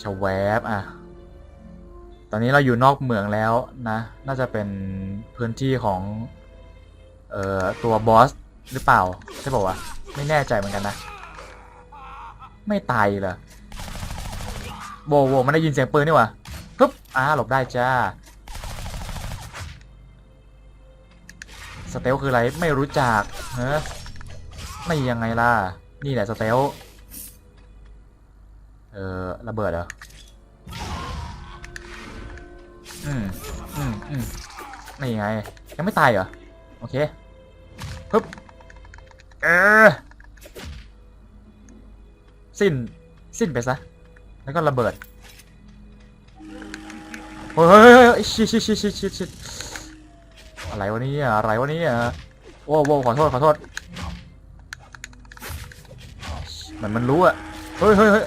ชวแวบอะ ตอนนี้เราอยู่นอกเมืองแล้วนะ น่าจะเป็นพื้นที่ของ เอ่อ ตัวบอสหรือเปล่า ใช่ป่าวะ ไม่แน่ใจเหมือนกันนะ ไม่ตายเหรอโบโวมันได้ยินเสียงปืนนี่วะปึ๊บอ่าหลบได้จ้า สเตลคืออะไร ไม่รู้จักเฮ้ไม่ยังไงล่ะ นี่แหละสเตล เออระเบิดเหรอ อืมอืมอืมนี่ไง ยังไม่ตายเหรอ โอเคปึ๊บเออ สิ้น สิ้นไปซะ แล้วก็ระเบิดเฮ้ยเฮ้ยเฮ้ยเฮ้ยชิชิชิชิชิชิอะไรวะเนี่ยอะไรวะเนี่ยโว้วโว้วขอโทษ ขอโทษเหมือนมันรู้อะเฮ้ยเฮ้ยเฮ้ย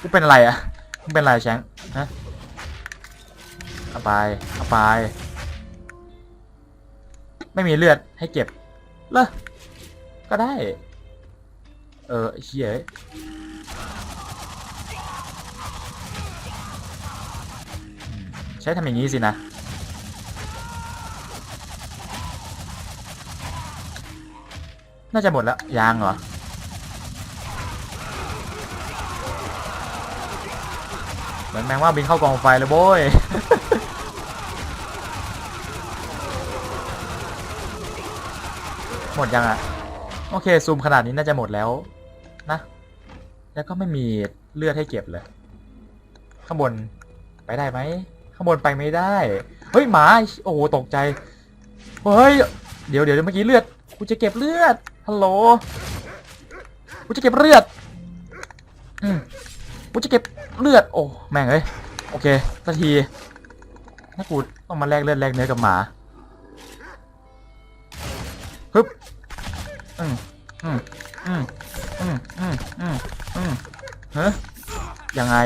กูเป็นอะไรอะมึงเป็นอะไรแชงฮะเอาไปเอาไป ไม่มีเลือดให้เก็บเหรอก็ได้ เออเชี่ยเอ้ยใช้ทำอย่างนี้สินะน่าจะหมดแล้วยางเหรอ เหมือนแมงว่าบินเข้ากองไฟเลยโบ้ยหมดยังอะโอเคซูมขนาดนี้น่าจะหมดแล้วนะ แล้วก็ไม่มีเลือดให้เก็บเลย ข้างบนไปได้ไหมข้างบนไปไม่ได้ เฮ้ยหมาโอ้โหตกใจเฮ้ยเดี๋ยวเดี๋ยวเมื่อกี้เลือดกูจะเก็บเลือดฮัลโหลกูจะเก็บเลือดอืม กูจะเก็บเลือดโอ้แม่งเอ้ยโอเคสักทีถ้ากูต้องมาแลกเลือดแลกเนื้อกับหมาฮึบอืมอืมอืมอืมอืมอืมอืมเฮ้ยยังไง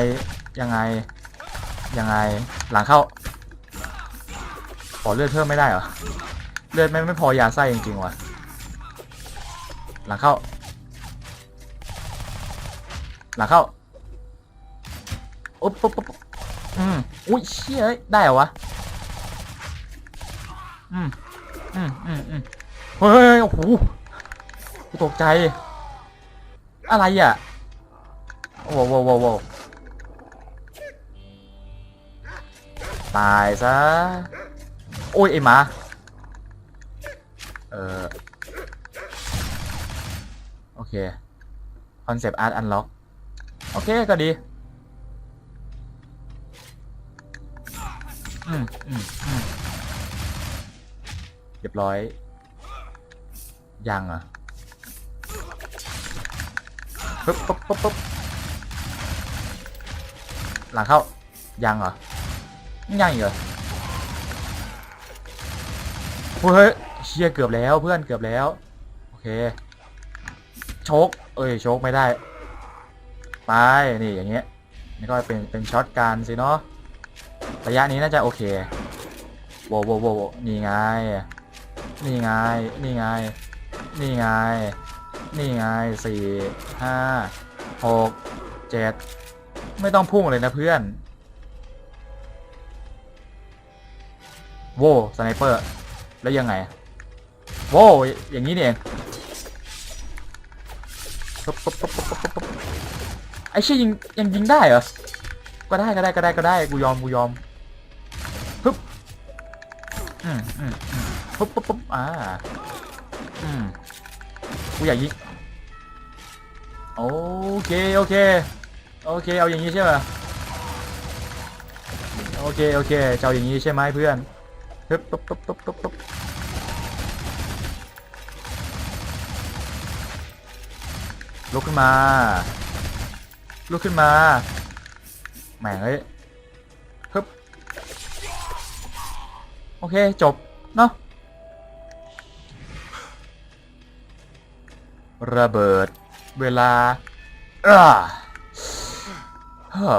ยังไงยังไงหลังเข้าขอเลือดเพิ่มไม่ได้เหรอเลือดไม่ไม่พอยาไส้จริงๆว่ะหลังเข้า หลังเข้า อ๊บปุ๊บปุ๊บปุ๊บอืมอุ้ยเชี่ยเอ้ยได้เหรอวะอืมอืมอืมอืมเฮ้ยโอ้โหตกใจ อะไรอะโอ้โหโว้โว้วตายซะ โอ้ยไอหมา เออโอเค คอนเซปต์อาร์ตอันล็อก โอเคก็ดี อืมอืมอืมเรียบร้อย ยังอะปึ๊บปึ๊บปึ๊บปึ๊บหลังเข้า ยังเหรอยังอีกเหรอเฮ้ยเชี่ยเกือบแล้วเพื่อนเกือบแล้ว โอเค โชกเอ้ยโชกไม่ได้ ไป นี่อย่างเงี้ยนี่ก็เป็นเป็นช็อตการสิเนาะ ระยะนี้น่าจะโอเคโวโวโวโวนี่ไง นี่ไง นี่ไง นี่ไง นี่ไงสี่ห้าหกเจ็ดไม่ต้องพุ่งเลยนะเพื่อน โว้สไนเปอร์ แล้วยังไง โว้อย่างนี้นี่เองไอ้เชี่ยยิงยังยิงได้เหรอ ก็ได้ก็ได้ก็ได้ก็ได้ กูยอมกูยอม อืมอืมอืมปุ๊บปุ๊บปุ๊บอ่าอืมกูอยากยิงโอเคโอเคโอเคเอาอย่างนี้ใช่ไหมโอเคโอเคเจะเอาอย่างนี้ใช่ไหมเพื่อนฮึบปุ๊บปุ๊บปุ๊บปุ๊บปุ๊บลุกขึ้นมาลุกขึ้นมาแหม่งเอ้ย โอเค จบ เนาะระเบิด เวลาอ่าเฮ้อ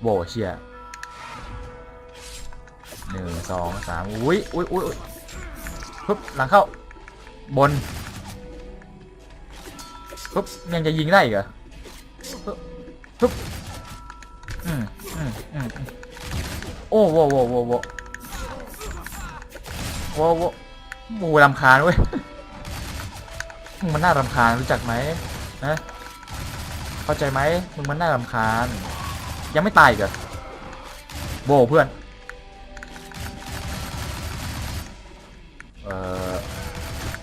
โบเชียหนึ่งสองสามอุ้ยอุ้ยอุ้ยอุ๊ยฮึบหลังเข้า บนฮึบยังจะยิงได้อีกเหรอฮึบปึ๊บอืมอืมอืมอืมโอ้โหโว้โว้โว้ โว้โว้โว้โว้รำคาญเว้ยมึงมันน่ารำคาญรู้จักไหมนะเข้าใจไหมมึงมันน่ารำคาญ ยังไม่ตายกเหรอโบเพื่อนเออ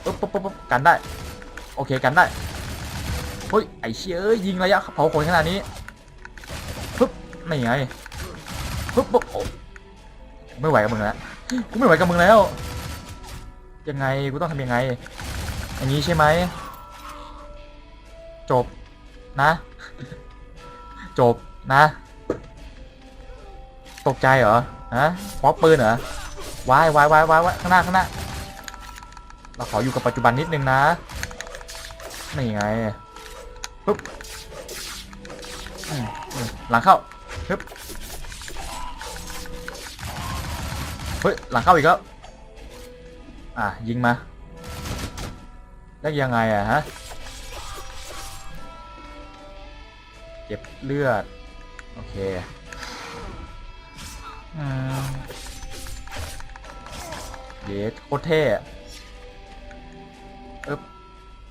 ปุ๊บปุ๊บปุ๊บกันได้ โอเคกันได้เฮ้ยไอ้เชี่ยเอ้ยยิงระยะเผาขนขนาดนี้ปุ๊บไม่ไงปุ๊บปุ๊บไม่ไหวกับมึงแล้วกูไม่ไหวกับมึงแล้ว ยังไงกูต้องทำยังไง อย่างนี้ใช่ไหม จบนะ จบนะ ตกใจเหรอฮะพกปืนเหรอวายวายวายวายวายข้างหน้าข้างหน้า เราขออยู่กับปัจจุบันนิดนึงนะ นี่ไงปึ๊บหลังเข้าปึ๊บเฮ้ยหลังเข้าอีกแล้ว อะ ยิงมา แล้วยังไงอะฮะ เก็บเลือด โอเคอืมเยสโคตรเท่อะอึ๊บ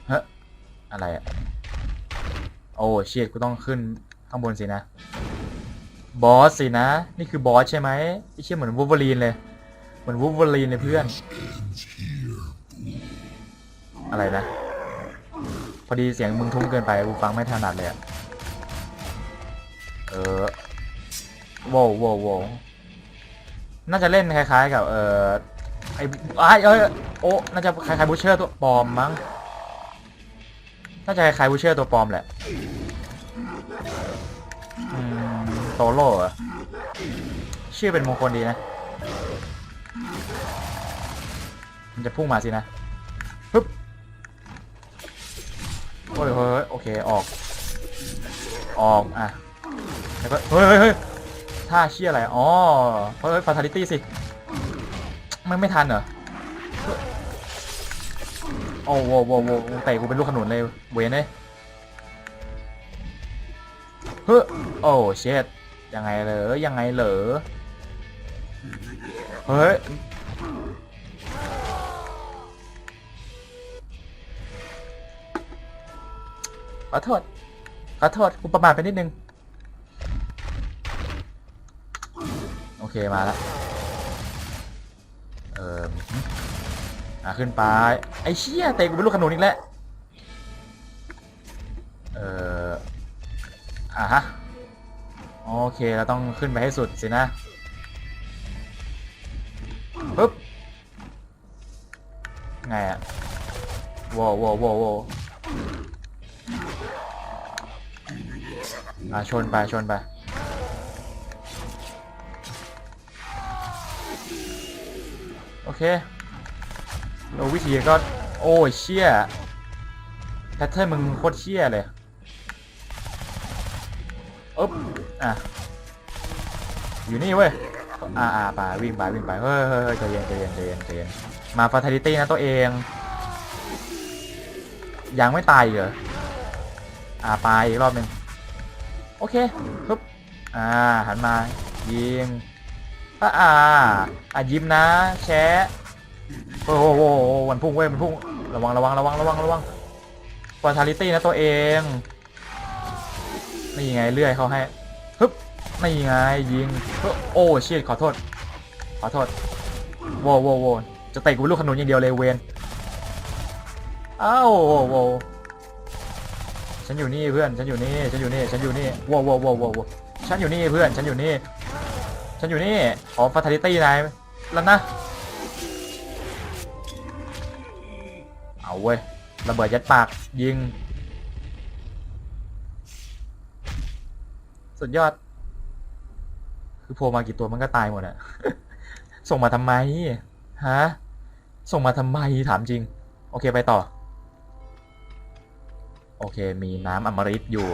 เฮ้ยอะไรอะโอ้เชียดกูต้องขึ้นข้างบนสินะ บอสสินะ นี่คือบอสใช่ไหมไอเชี่ยเหมือนวูเวอรีนเลย เหมือนวูล์ฟเวอรีนเลยเพื่อน อะไรนะ พอดีเสียงมึงทุ้มเกินไปกูฟังไม่ถนัดเลยอะเออโว้วโว้วโว้วน่าจะเล่นคล้ายๆ กับ เออไอ้ไอ้เอ้ยโอ้น่าจะคล้ายๆบูเชอร์ตัวปลอมมั้ง น่าจะคล้ายๆบูเชอร์ตัวปลอมแหละอืมโตโร่ชื่อเป็นมงคลดีนะ มันจะพุ่งมาสินะฮึบโอ้ยเฮ้ยโอเคออกออกอะแล้วก็เฮ้ยเฮ้ยเฮ้ยท่าเชี่ยอะไรอ๋อเฮ้ยฟาทาลิตี้สิมันไม่ทันเหรอโอ้โหโว้โหโว้โหเตะกูเป็นลูกขนุนเลยเวนเลยเฮ้ยโอ้เช็ดยังไงเหรอยังไงเหรอเฮ้ย ขอโทษ ขอโทษ กูประมาทไปนิดนึง โอเคมาแล้ว เอออะขึ้นไป ไอ้เชี่ยเตะกูเป็นลูกขนุนอีกแล้ว เอออะฮะ โอเค เราต้องขึ้นไปให้สุดสินะปึ๊บ ไงอะว้วโว้วโว้วโว้ว อะชนไปชนไปโอเคเราวิธีก็โอ้ยเชี่ยแพทเทิร์นมึงโคตรเชี่ยเลยอ๊บอะอยู่นี่เว้ยอ่าอ่าไปวิ่งไปวิ่งไปเฮ้ยเฮ้ยเฮ้ยใจเย็นใจเย็นใจเย็นใจเย็นมาฟาทาลิตี้นะตัวเอง ยังไม่ตายเหรออ่าไปอีกรอบหนึ่ง โอเคปึ๊บอ่าหันมา ยิงอ่าอ่าอะยิ้มนะแชะโอ้โหโอ้โหมันพุ่งเว้ยมันพุ่งระวังระวังระวังระวังระวังฟาทาลิตี้นะตัวเองนี่ไงเลื่อยเขาให้ฮึบนี่ไงยิงโอ้เชียขอโทษ ขอโทษโว้วโว้วโว้จะเตะกูลูกขนุนอย่างเดียวเลยเวนอ้าวโว้โว้ว ฉันอยู่นี่เพื่อน ฉันอยู่นี่ ฉันอยู่นี่ ฉันอยู่นี่โว้วโว้วโว้วโว้วโว้วฉันอยู่นี่เพื่อน ฉันอยู่นี่ ฉันอยู่นี่ ขอฟาทาลิตี้นายแล้วนะ เอาเว้ย ระเบิดยัดปาก ยิง สุดยอด คือโผล่มากี่ตัวมันก็ตายหมดอะส่งมาทำไม ฮะ ส่งมาทำไมถามจริง โอเคไปต่อ โอเค มีน้ำอมฤตอยู่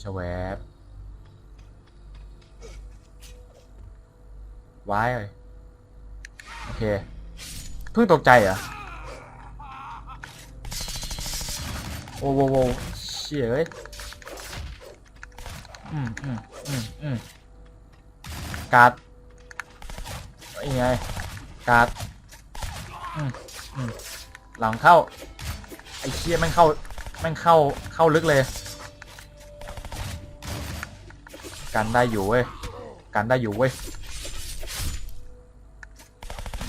ชแวบว้ายโอเค เพิ่งตกใจเหรอ โอ้โหโว้เชี่ยเอ้ยอืมอืมอืมอืมการ์ดยังไงการ์ดอืมอืม หลังเข้า ไอ้เชี่ยแม่งเข้าแม่งเข้าเข้าลึกเลย กันได้อยู่เว้ย กันได้อยู่เว้ย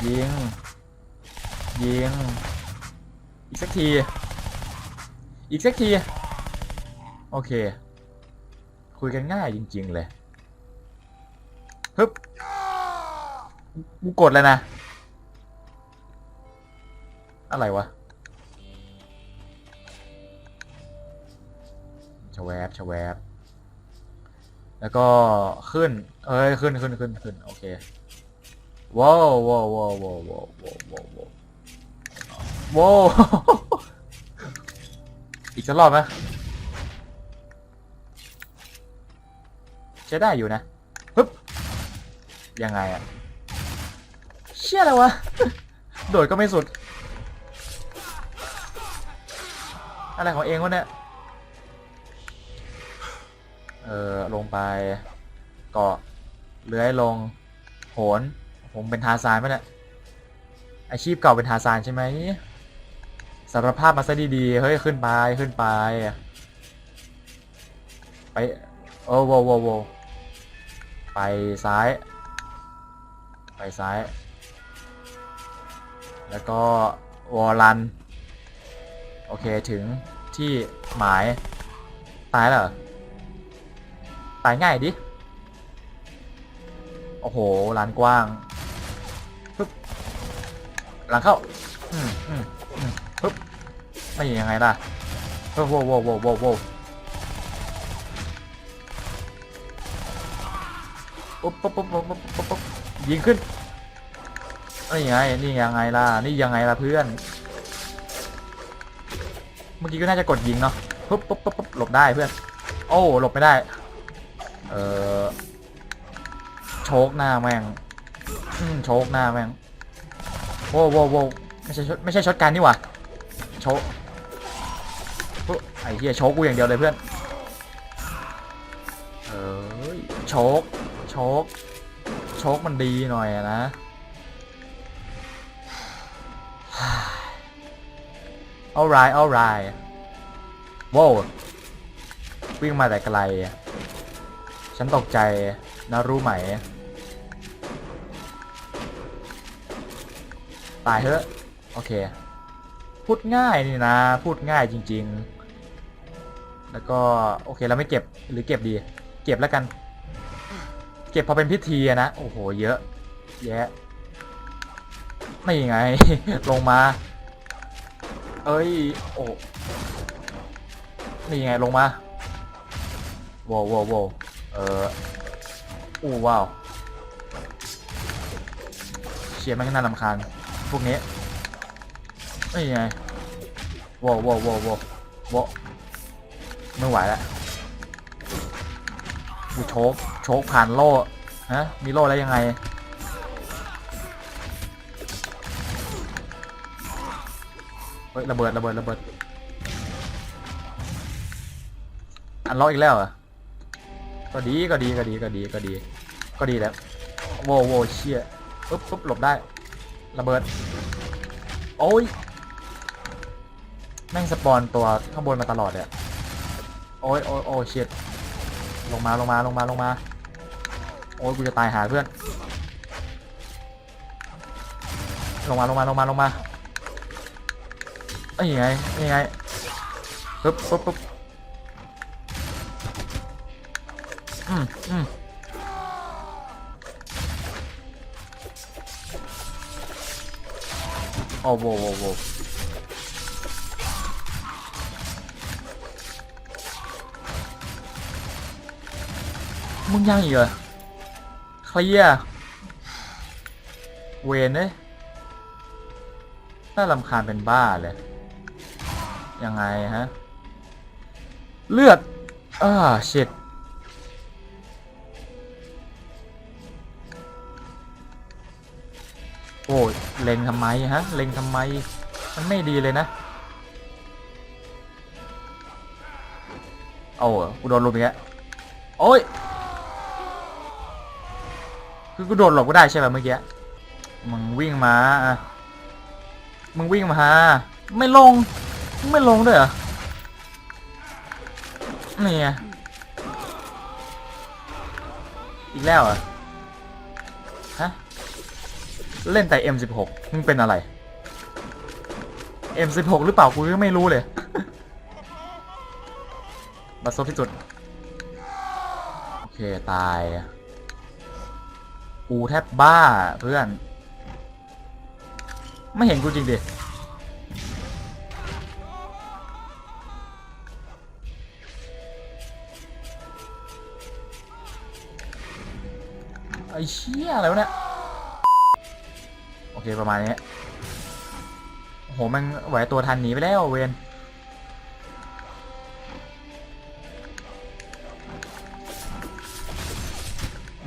ยิง ยิง อีกสักที อีกสักที โอเค คุยกันง่ายจริง ๆ เลย ฮึบกูกดเลยนะ อะไรวะชแวบชแวบแล้วก็ขึ้น เอ้ย ขึ้นขึ้นขึ้นขึ้นโอเค ว้าวว้าวว้าวว้าวว้าวว้าวว้าวว้าวอีกสักรอบไหมใช้ได้อยู่นะปึ๊บยังไงอะเชี่ยอะไรวะ โดดก็ไม่สุด อะไรของเองวะเนี่ย เออลงไปเกาะเลื้อยลง โหน ผมเป็นทาซานไหมเนี่ย อาชีพเก่าเป็นทาซานใช่ไหมสารภาพมาซะดีๆ เฮ้ย ขึ้นไป ขึ้นไป ไป โอ้โวโวโวไปซ้าย ไปซ้าย แล้วก็วอลัน อเคถึงที่หมาย ตายเหรอ ตายง่ายดิ โอ้โหลานกว้างปึ๊บหลังเข้า อืมอืมอืมปึ๊บไม่ยังไงล่ะโอ้โหโว้โว้โว้โว้ปุ๊บปุ๊บปุ๊บปุ๊บปุ๊บปุ๊บปุ๊บยิงขึ้นนี่ยังไง นี่ยังไงล่ะ นี่ยังไงล่ะเพื่อน มื่อกี้ก็น่าจะกดยิงเนาะปุ๊บปุ๊บปุ๊บปุ๊บหลบได้เพื่อน โอ้ หลบไม่ได้ เออโชกหน้าแม่งอืมโชกหน้าแม่งโว้วโว้วโว้ไม่ใช่ช็อตไม่ใช่ช็อตการนี่หว่าโชกปุ๊บไอ้เหี้ยโชกกูอย่างเดียวเลยเพื่อนเอ้ยโชกโชกโชกมันดีหน่อยนะ alright alright โว้ววิ่งมาแต่ไกล ฉันตกใจนะรู้ไหม ตายเถอะ โอเค พูดง่ายนี่นะ พูดง่ายจริง ๆ แล้วก็ โอเคเราไม่เก็บหรือเก็บดี เก็บแล้วกัน เก็บพอเป็นพิธีนะ โอ้โห เยอะ แยะ ไม่ไง ลงมา เอ้ย โอ้นี่ไงลงมาว้วว้วโว้วเอออู้ว้าวเชียร์แม่งน่ารำคาญพวกนี้ไม่ไงว้าวว้าวว้าวว้าวว้าวไม่ไหวแล้วกูโชกโชกผ่านโล่ฮะมีโล่แล้วยังไง ยระเบิดระเบิดระเบิดอันล็อกอีกแล้วเหรอก็ดีก็ดีก็ดีก็ดีก็ดี ก็ดีแล้วโวโวเชี่ยปุ๊บปุ๊บหลบได้ ระเบิด โอ้ยแม่งสปอนตัวข้างบนมาตลอดเลยโอ้ยโอ้ยโอ้ยเชี่ยลงมาลงมาลงมาลงมา โอ้ยกูจะตายหาเพื่อนลงมาลงมาลงมาลงมา ไอ้ยยังไงยังไงปุ๊บปุ๊บปุ๊บอืมอืมโอ้โหโว้โหมึงยังอีกเหรอเคลียเวนเอ้ยน่ารำคาญเป็นบ้าเลย ยังไงฮะ เลือด อ่าเช็ดโอ้ยเล็งทำไมฮะ เล็งทำไม มันไม่ดีเลยนะ โอ้กูโดนลุมอีกแล้วโอ้ย คือกูโดนหลบก็ได้ใช่ป่ะเมื่อกี้ มึงวิ่งมาอะมึงวิ่งมา ไม่ลง ไม่ลงด้วยเหรอ นี่ไงอีกแล้วอะฮะ เล่นแต่ M16 มึงเป็นอะไร M16 หรือเปล่ากูก็ไม่รู้เลยบัสซบที่สุด โอเค ตาย กูแทบบ้าเพื่อน ไม่เห็นกูจริงดิ อ้เชี่ยอะไรวะเนี่ยโอเคประมาณนี้โอ้โหมันไหวตัวทันหนีไปแล้วเวน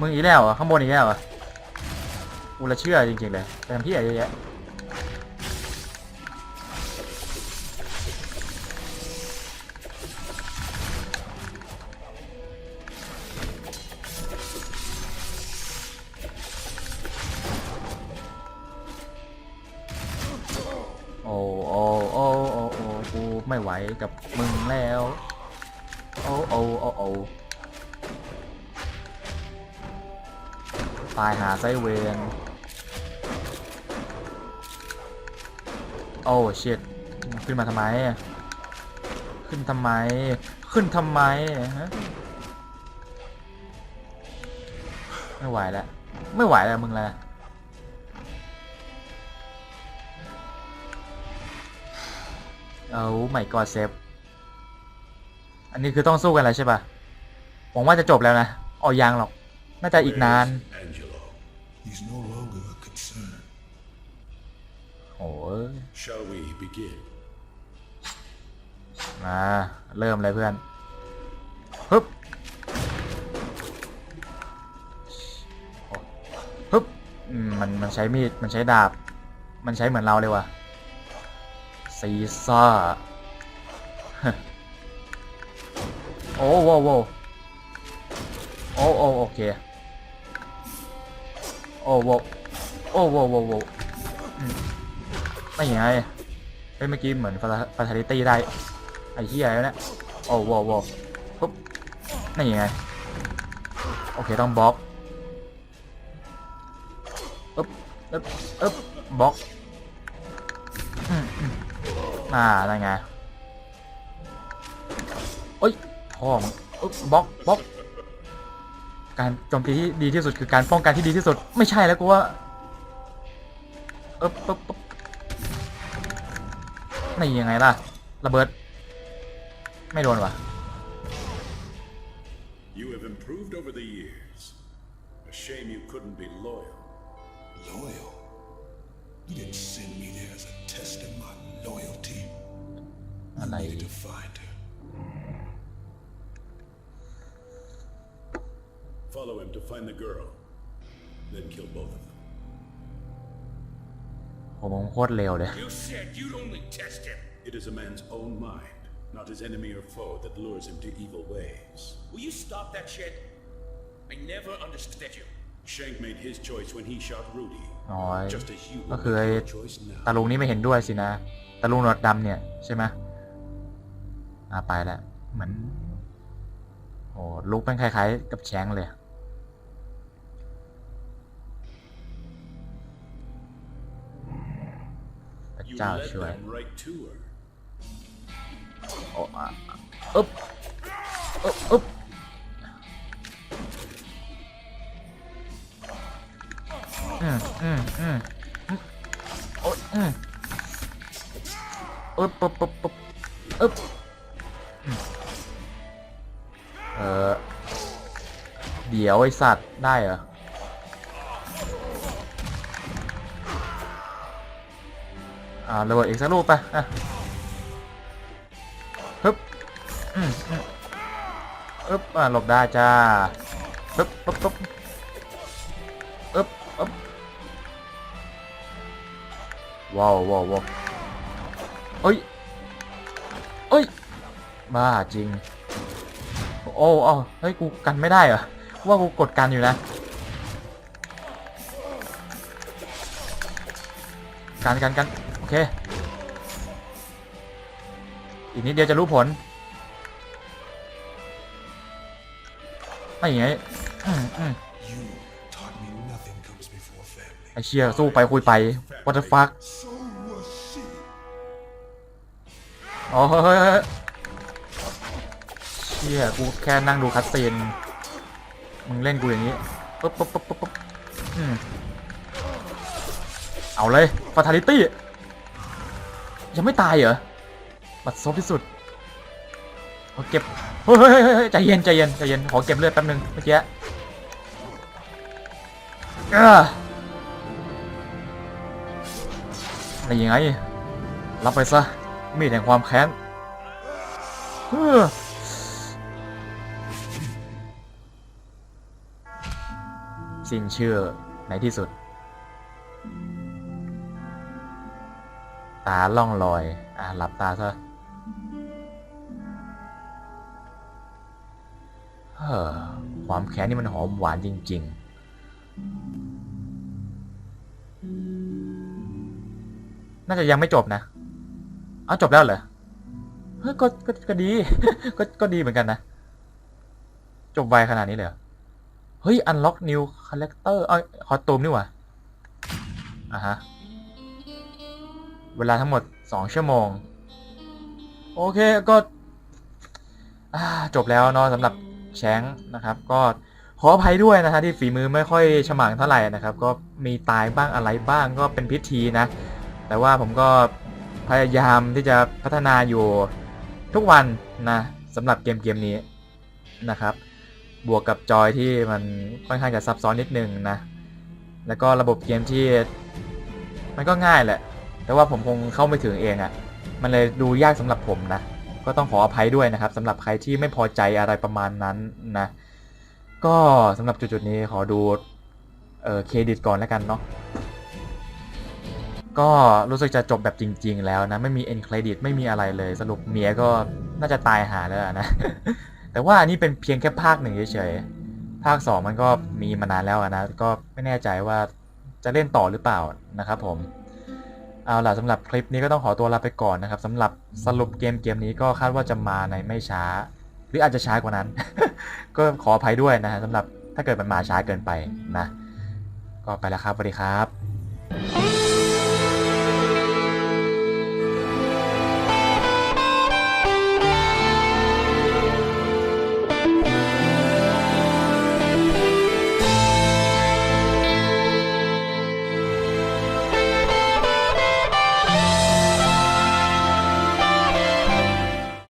มึงอีกแล้วอะข้างบนอีกแล้วอะอกูละเชื่อจริงๆเลยเต็มที่อะไรเยอะแยะ ไซเวนโอ้เชิตขึ้นมาทำไม ขึ้นทำไม ขึ้นทำไมฮะไม่ไหวแล้ว ไม่ไหวแล้วมึงแล้วเอาไม่กอดเซฟ อันนี้คือต้องสู้กันแล้วใช่ปะหวังว่าจะจบแล้วนะ ออยังหรอก น่าจะอีกนาน He's no longer a concern. โอ้ย Shall we begin? มาเริ่มเลยเพื่อนฮึบฮึบอืมมันมันใช้มีด มันใช้ดาบ มันใช้เหมือนเราเลยว่ะซีซ่า โอ้โว้โว้โอ้โอ้โอเค โอ้โว้โอ้โว้โว้โว้ไม่ยังไงเฮ้ยเมื่อกี้เหมือนฟาทาลิตี้ได้ไอ้เหี้ยแล้วเนี่ยโอ้โหโว้ปุ๊บนี่ไงโอเคต้องบล็อกอึ๊บอึ๊บอึ๊บบล็อกอืมอืมอ่าได้ไงโอ้ยพ่อมึงอึ๊บบล็อกบล็อก การโจมตีที่ดีที่สุดคือการป้องกันที่ดีที่สุด ไม่ใช่แล้วกูว่าอึ๊บปึ๊บปึ๊บนี่ยังไงล่ะ ระเบิด ไม่โดนว่ะ You have improved over the years. A shame you couldn't be loyal. Loyal? You didn't send me there as a test of my loyalty. You I like needed it. to find Follow him to find the girl. Then kill both of them. ผมโคตรเร็วเลย You said you'd only test him. It is a man's own mind, not his enemy or foe, that lures him to evil ways. Will you stop that shit? I never understood you. Shank made his choice when he shot Rudy. อ๋อ Just as you ก็ will คือไอ้ make your choice ตา now. ลุงนี่ไม่เห็นด้วยสินะ ตาลุงหนวดดำเนี่ยใช่ไหมอ่าไปแล้วเหมือน โอ้ลุกเป็นคล้ายๆ กับแชงเลยพระ เจ้าช่วยโอ้อะอึ๊บอึ๊บอึ๊บอืมอืมอืมอืมโอ้ยอืมอึ๊บปึ๊บปึ๊บปึ๊บอึ๊บเออเดี๋ยวไอสัตว์ได้เหรอ อ่าระเบิดอีกสักลูกไปอะฮึบอืมอืมอึ๊บอ่าหลบได้จ้าปึ๊บปึ๊บปึ๊บอึ๊บอึ๊บว้าวว้าวว้าวเอ้ยเอ้ยบ้าจริง โอ้โอ้เฮ้ย กูกันไม่ได้เหรอ ว่ากูกดกันอยู่นะ กันกันกัน เค อีกนิดเดียวจะรู้ผลไม่อย่างไงอืมอืม You taught me nothing comes before family. ไอเชี่ยสู้ไปคุยไป what the fuck อ๋อเฮ้เชี่ยกูแค่นั่งดูคัสซีนมึงเล่นกูอย่างนี้ปุ๊บปุ๊บปุ๊บปุ๊บเอาเลยฟาทาลิตี้ ยังไม่ตายเหรอ บัดซบที่สุดขอเก็บเฮ้ยเฮ้ยเฮ้ยเฮ้ยใจเย็นใจเย็นใจเย็น ขอเก็บเลือดแป๊บนึงเมื่อกี้อะไรยังไง รับไปซะ มีดแห่งความแค้นเสิ้นเชื่อในที่สุด ตาล่องลอย อะหลับตาซะเฮ้อความแค้นนี่มันหอมหวานจริง ๆ น่าจะยังไม่จบนะ เอาจบแล้วเหรอ เฮ้ยก็ก็ก็ดี ก็ก็ดีเหมือนกันนะ จบไวขนาดนี้เลยเหรอเฮ้ย unlock new character เอ้ยคอตูมนี่หว่าอะฮะ เวลาทั้งหมด 2 ชั่วโมง โอเคก็จบแล้วเนาะสำหรับแชงนะครับ ก็ขออภัยด้วยนะฮะที่ฝีมือไม่ค่อยฉมังเท่าไหร่นะครับ ก็มีตายบ้างอะไรบ้างก็เป็นพิธีนะ แต่ว่าผมก็พยายามที่จะพัฒนาอยู่ทุกวันนะสำหรับเกมเกมนี้นะครับ บวกกับจอยที่มันค่อนข้างจะซับซ้อนนิดนึงนะ แล้วก็ระบบเกมที่มันก็ง่ายแหละ แต่ว่าผมคงเข้าไม่ถึงเองอะ่ะ มันเลยดูยากสำหรับผมนะ ก็ต้องขออภัยด้วยนะครับสำหรับใครที่ไม่พอใจอะไรประมาณนั้นนะ ก็สำหรับจุดๆนี้ขอดูเออเครดิตก่อนแล้วกันเนาะก็รู้สึกจะจบแบบจริง ๆ แล้วนะ ไม่มีเอ็นเครดิตไม่มีอะไรเลย สรุปเมียก็น่าจะตายหาแล้วนะ แต่ว่าอันนี้เป็นเพียงแค่ภาคหนึ่งเฉยๆภาค2มันก็มีมานานแล้วนะ ก็ไม่แน่ใจว่าจะเล่นต่อหรือเปล่านะครับผม เอาล่ะสำหรับคลิปนี้ก็ต้องขอตัวลาไปก่อนนะครับสำหรับสรุปเกมเกมนี้ก็คาดว่าจะมาในไม่ช้า หรืออาจจะช้ากว่านั้น ก็ขออภัยด้วยนะฮะสำหรับถ้าเกิดมันมาช้าเกินไปนะ ก็ไปแล้วครับสวัสดีครับ